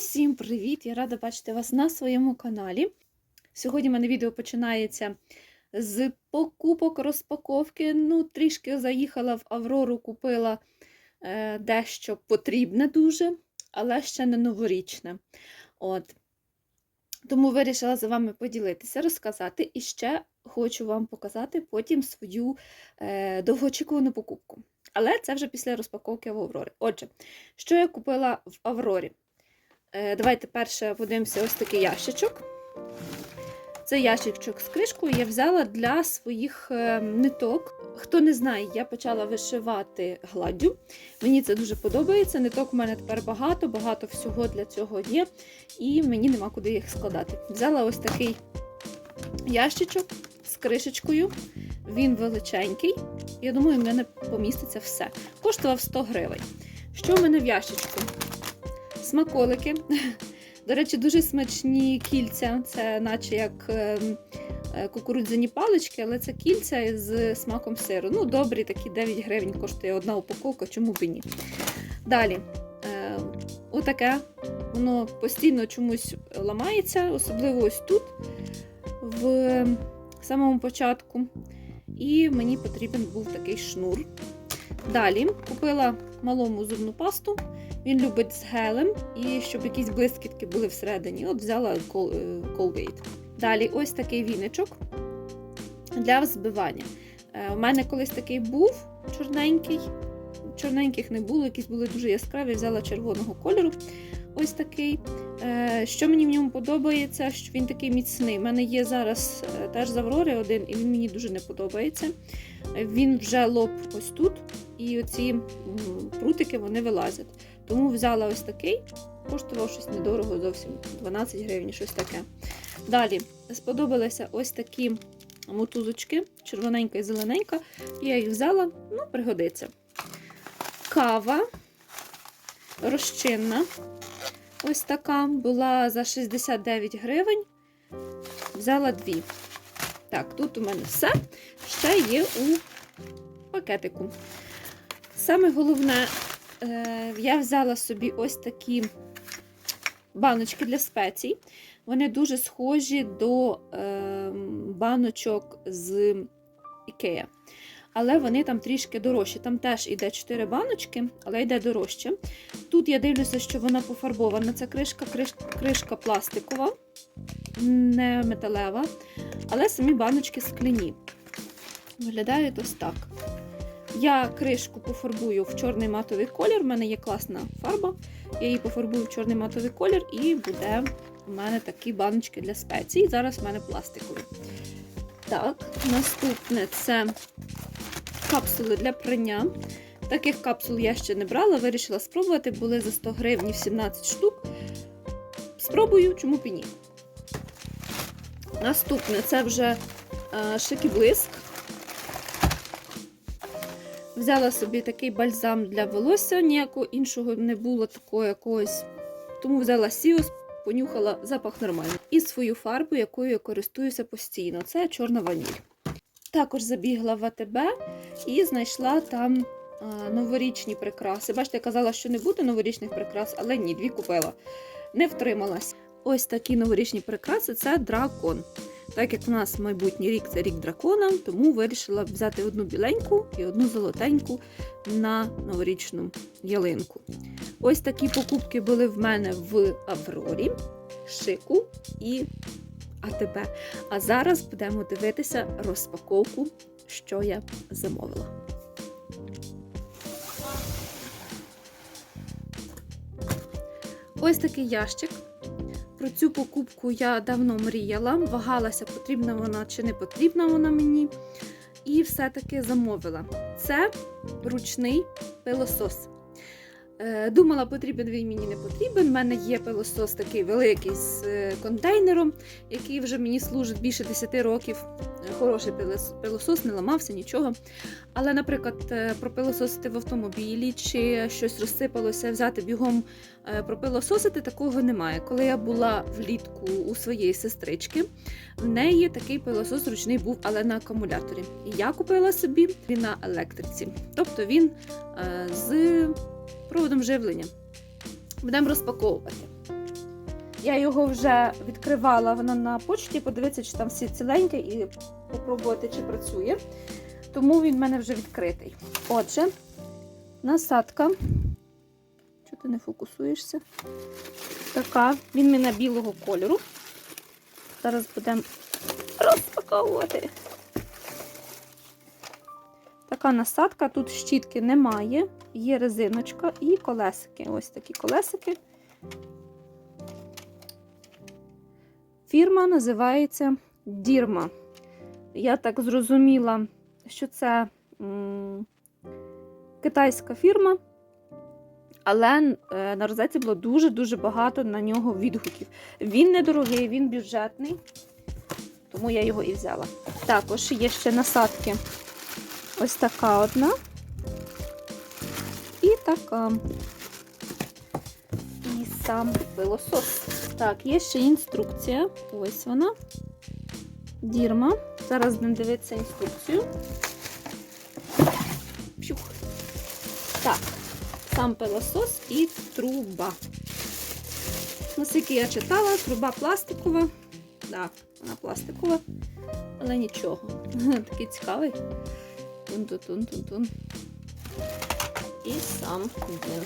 Усім привіт! Я рада бачити вас на своєму каналі. Сьогодні в мене відео починається з покупок, розпаковки. Ну, трішки заїхала в Аврору, купила е, дещо потрібне дуже, але ще не новорічне. От. Тому вирішила з вами поділитися, розказати і ще хочу вам показати потім свою е, довгоочікувану покупку. Але це вже після розпаковки в Аврорі. Отже, що я купила в Аврорі? Е, Давайте перше подивимося ось такий ящичок. Це ящичок з кришкою я взяла для своїх е, ниток. Хто не знає, я почала вишивати гладдю. Мені це дуже подобається. Ниток у мене тепер багато, багато всього для цього є, і мені нема куди їх складати. Взяла ось такий ящичок з кришечкою. Він величенький. Я думаю, в мене поміститься все. Коштував 100 гривень. Що в мене в ящичку? Смаколики. До речі, дуже смачні кільця. Це наче як ем, е, кукурудзяні палички, але це кільця з смаком сиру. Ну, добрі, такі 9 гривень коштує одна упаковка, чому б і ні. Далі, е, отаке. Воно постійно чомусь ламається, особливо ось тут, в самому початку. І мені потрібен був такий шнур. Далі купила малому зубну пасту. Він любить з гелем і щоб якісь блискітки були всередині. От взяла е, Colgate. Далі ось такий віничок для взбивання. Е, У мене колись такий був чорненький. Чорненьких не було, якісь були дуже яскраві, взяла червоного кольору. Ось такий. Е, Що мені в ньому подобається, що він такий міцний. У мене є зараз теж з Аврори один, і він мені дуже не подобається. Він вже лоб ось тут, і оці прутики вони вилазять. Тому взяла ось такий, коштував щось недорого, зовсім 12 гривень, щось таке. Далі сподобалися ось такі мотузочки, червоненька і зелененька. Я їх взяла, ну, пригодиться. Кава розчинна. Ось така була за 69 гривень. Взяла дві. Так, тут у мене все. Ще є у пакетику. Саме головне, я взяла собі ось такі баночки для спецій. Вони дуже схожі до е, баночок з Ікея. Але вони там трішки дорожчі. Там теж йде 4 баночки, але йде дорожче. Тут я дивлюся, що вона пофарбована. Ця кришка, криш, кришка пластикова, не металева, але самі баночки скляні. Виглядають ось так. Я кришку пофарбую в чорний матовий колір. У мене є класна фарба. Я її пофарбую в чорний матовий колір, і буде у мене такі баночки для спецій. Зараз у мене пластикові. Так, наступне це капсули для прання. Таких капсул я ще не брала, вирішила спробувати. Були за 100 гривень 17 штук. Спробую, чому б і ні. Наступне це вже е, шик і блиск. Взяла собі такий бальзам для волосся, ніякого іншого не було такого якогось. Тому взяла Сіос, понюхала запах нормальний. І свою фарбу, якою я користуюся постійно. Це чорна ваніль. Також забігла в АТБ і знайшла там а, новорічні прикраси. Бачите, я казала, що не буде новорічних прикрас, але ні, дві купила. Не втрималась. Ось такі новорічні прикраси це дракон. Так як у нас майбутній рік це рік дракона, тому вирішила взяти одну біленьку і одну золотеньку на новорічну ялинку. Ось такі покупки були в мене в Аврорі, Шику і АТБ. А зараз будемо дивитися розпаковку, що я замовила. Ось такий ящик. Про цю покупку я давно мріяла, вагалася, потрібна вона чи не потрібна вона мені. І все-таки замовила. Це ручний пилосос. Е, Думала, потрібен він мені не потрібен. У мене є пилосос такий великий з е, контейнером, який вже мені служить більше 10 років. Хороший пилосос, не ламався нічого. Але, наприклад, е, пропилососити в автомобілі чи щось розсипалося, взяти бігом е, пропилососити, такого немає. Коли я була влітку у своєї сестрички, в неї такий пилосос ручний був, але на акумуляторі. І я купила собі він на електриці. Тобто він е, з проводом живлення. Будемо розпаковувати. Я його вже відкривала воно на почті, подивитися, чи там всі ціленьке, і попробувати, чи працює. Тому він в мене вже відкритий. Отже, насадка. Чого ти не фокусуєшся? Така. Він мене білого кольору. Зараз будемо розпаковувати. Така насадка, тут щітки немає, є резиночка і колесики. Ось такі колесики. Фірма називається Дірма. Я так зрозуміла, що це м, китайська фірма, але е, на розетці було дуже-дуже багато на нього відгуків. Він недорогий, він бюджетний, тому я його і взяла. Також є ще насадки. Ось така одна. І така. І сам пилосос. Так, є ще інструкція. Ось вона. Дірма. Зараз будемо дивитися інструкцію. Пшух. Так, сам пилосос і труба. Наскільки я читала, труба пластикова. Так, вона пластикова, але нічого. Такий цікавий. Тун-тун-тун-тун-тун. І сам він.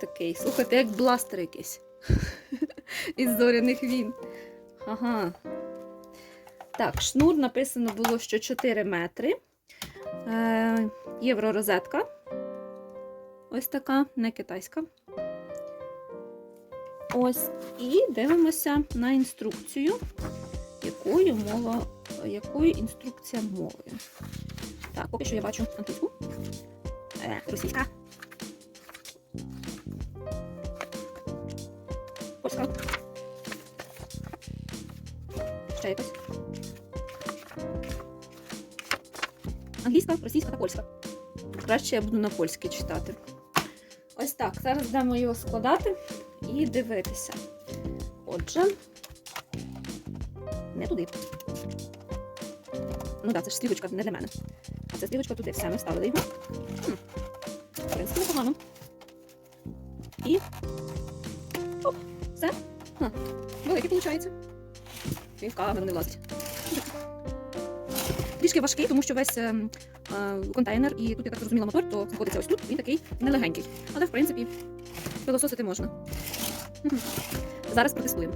Такий. Слухайте, як бластер якийсь. Із зоряних війн. Ага. Так, шнур написано було, що 4 метри. Е, Євророзетка. Ось така, не китайська. Ось. І дивимося на інструкцію, якою мова, якою інструкція мовою. Так, поки що я бачу англійську. Е, російська. Польська. Ще якось. Англійська, російська та польська. Краще я буду на польській читати. Ось так. Зараз будемо його складати і дивитися. Отже, не туди. Ну так, це ж стрілочка не для мене. А це стрілочка туди. Все, ми вставили його. В принципі, непогано. І. Оп, все. Ха. Великий виходить. Він в камеру не влазить. Трішки важкий, тому що весь е, е, контейнер і тут, я так зрозуміла, мотор, то знаходиться ось тут, він такий нелегенький. Але, в принципі, пилососити можна. Зараз протестуємо.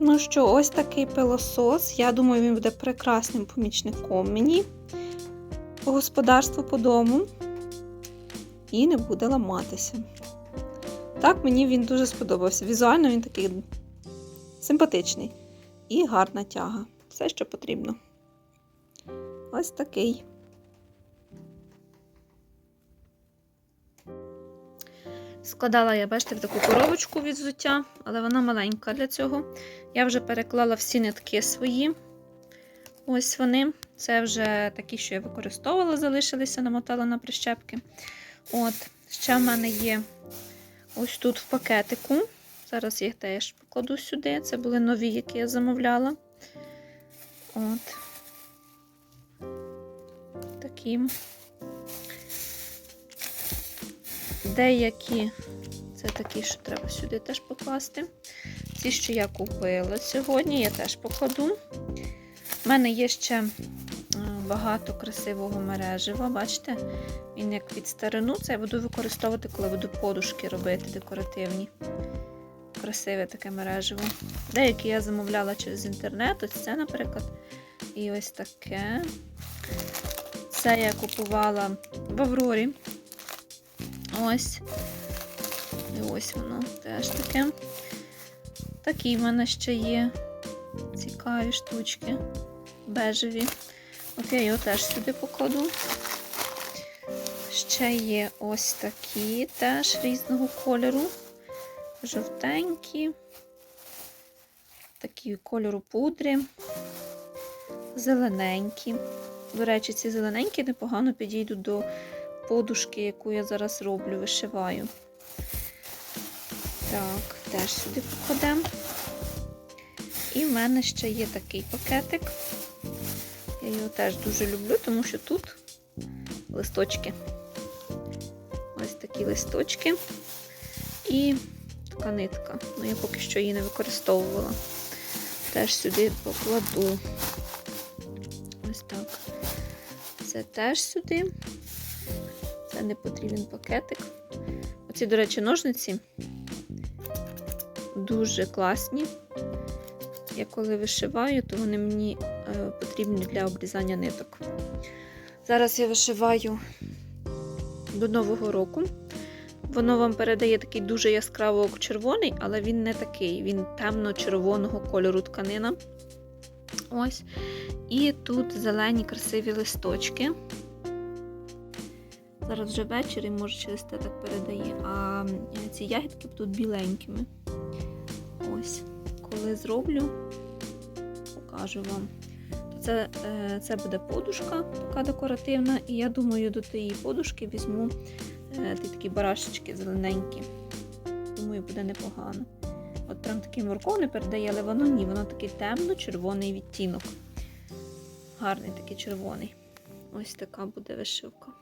Ну що, ось такий пилосос. Я думаю, він буде прекрасним помічником мені по господарству по дому і не буде ламатися. Так, мені він дуже сподобався. Візуально він такий симпатичний і гарна тяга. Все, що потрібно. Ось такий. Складала я, бачите, в таку коробочку від взуття, але вона маленька для цього. Я вже переклала всі нитки свої. Ось вони. Це вже такі, що я використовувала, залишилися, намотала на прищепки. От, ще в мене є ось тут в пакетику. Зараз їх теж покладу сюди. Це були нові, які я замовляла. От. Такі. Деякі, це такі, що треба сюди теж покласти. Ці, що я купила сьогодні, я теж покладу. У мене є ще багато красивого мережева. Бачите? Він як під старину. Це я буду використовувати, коли буду подушки робити декоративні. Красиве таке мережево. Деякі я замовляла через інтернет. Ось це, наприклад. І ось таке. Це я купувала в Аврорі. Ось. І ось воно теж таке. Такі в мене ще є цікаві штучки. Бежеві. От я його теж сюди покладу. Ще є ось такі теж різного кольору. Жовтенькі, такі кольору пудри, зелененькі. До речі, ці зелененькі непогано підійдуть до подушки, яку я зараз роблю, вишиваю. Так, теж сюди покладемо. І в мене ще є такий пакетик. Я його теж дуже люблю, тому що тут листочки. Ось такі листочки. І така нитка. Ну, я поки що її не використовувала. Теж сюди покладу. Ось так. Це теж сюди. Це не потрібен пакетик. Оці, до речі, ножниці дуже класні. Я коли вишиваю, то вони мені потрібні для обрізання ниток. Зараз я вишиваю до Нового року. Воно вам передає такий дуже яскраво червоний, але він не такий, він темно-червоного кольору тканина. Ось. І тут зелені красиві листочки. Зараз вже ввечері, може, через те так передає. А ці ягідки будуть біленькими. Ось. Коли зроблю, покажу вам. Це, е, це буде подушка така декоративна, і я думаю, до тієї подушки візьму е, ті такі барашечки зелененькі. Думаю, буде непогано. От прям такий морковний передає, але воно ні, воно такий темно-червоний відтінок. Гарний такий червоний. Ось така буде вишивка.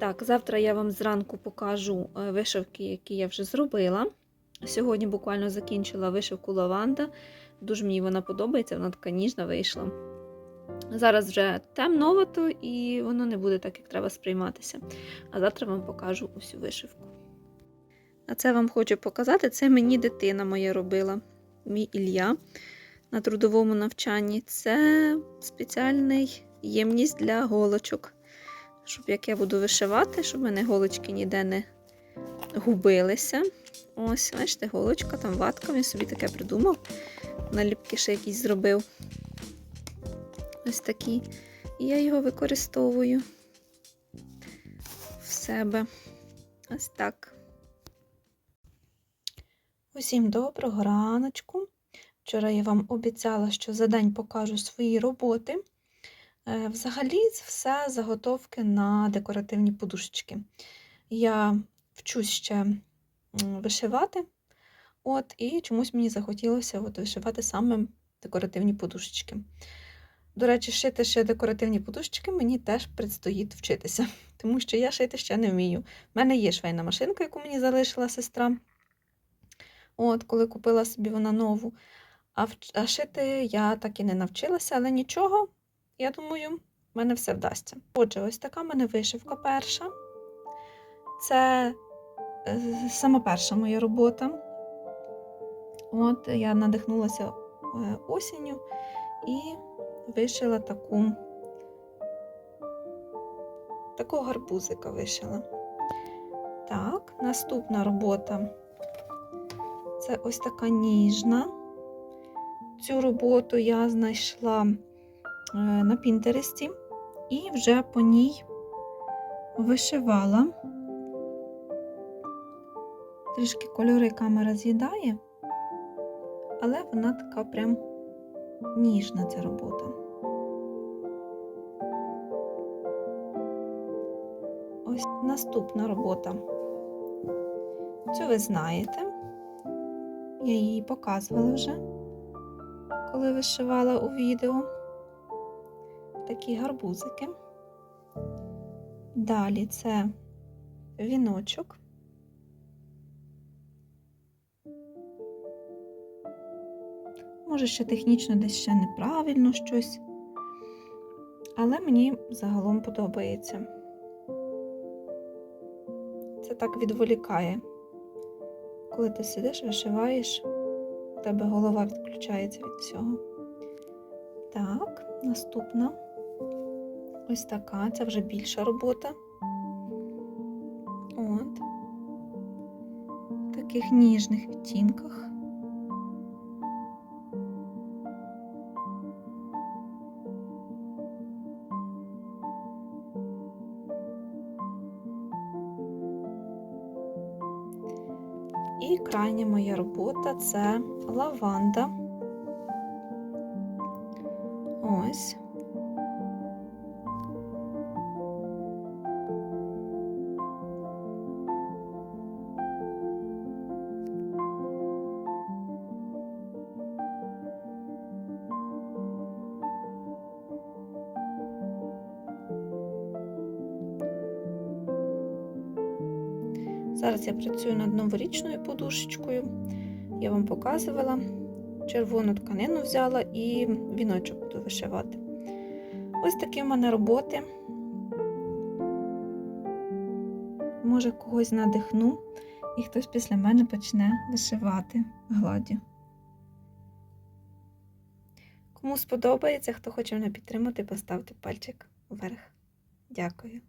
Так, завтра я вам зранку покажу е, вишивки, які я вже зробила. Сьогодні буквально закінчила вишивку лаванда. Дуже мені вона подобається, вона така ніжна вийшла. Зараз вже темновато і воно не буде так, як треба сприйматися. А завтра вам покажу усю вишивку. А це вам хочу показати: це мені дитина моя робила, мій Ілля на трудовому навчанні. Це спеціальний ємність для голочок. Щоб як я буду вишивати, щоб мене голочки ніде не губилися. Ось, бачите, голочка, там ватка, він собі таке придумав. Наліпки ще якісь зробив. Ось такі. І я його використовую в себе. Ось так. Усім доброго раночку. Вчора я вам обіцяла, що за день покажу свої роботи. Е, Взагалі, це все заготовки на декоративні подушечки. Я вчусь ще вишивати, от, і чомусь мені захотілося от, вишивати саме декоративні подушечки. До речі, шити ще декоративні подушечки мені теж предстоїть вчитися, тому що я шити ще не вмію. У мене є швейна машинка, яку мені залишила сестра. От, коли купила собі вона нову. А, вч- а шити я так і не навчилася, але нічого, я думаю, в мене все вдасться. Отже, ось така в мене вишивка перша. Це сама перша моя робота. От я надихнулася е, осінню і вишила таку, такого гарбузика вишила. Так, наступна робота це ось така ніжна. Цю роботу я знайшла е, на Пінтересті і вже по ній вишивала. Трішки кольори камера з'їдає, але вона така прям ніжна ця робота. Ось наступна робота. Цю ви знаєте. Я її показувала вже, коли вишивала у відео. Такі гарбузики. Далі це віночок. Може, ще технічно десь ще неправильно щось, але мені загалом подобається. Це так відволікає. Коли ти сидиш, вишиваєш, у тебе голова відключається від всього. Так, наступна ось така, це вже більша робота. От. В таких ніжних відтінках. Крайня моя робота це лаванда. Ось. Зараз я працюю над новорічною подушечкою. Я вам показувала. Червону тканину взяла і віночок буду вишивати. Ось такі в мене роботи. Може, когось надихну, і хтось після мене почне вишивати гладдю. Кому сподобається, хто хоче мене підтримати, поставте пальчик вверх. Дякую.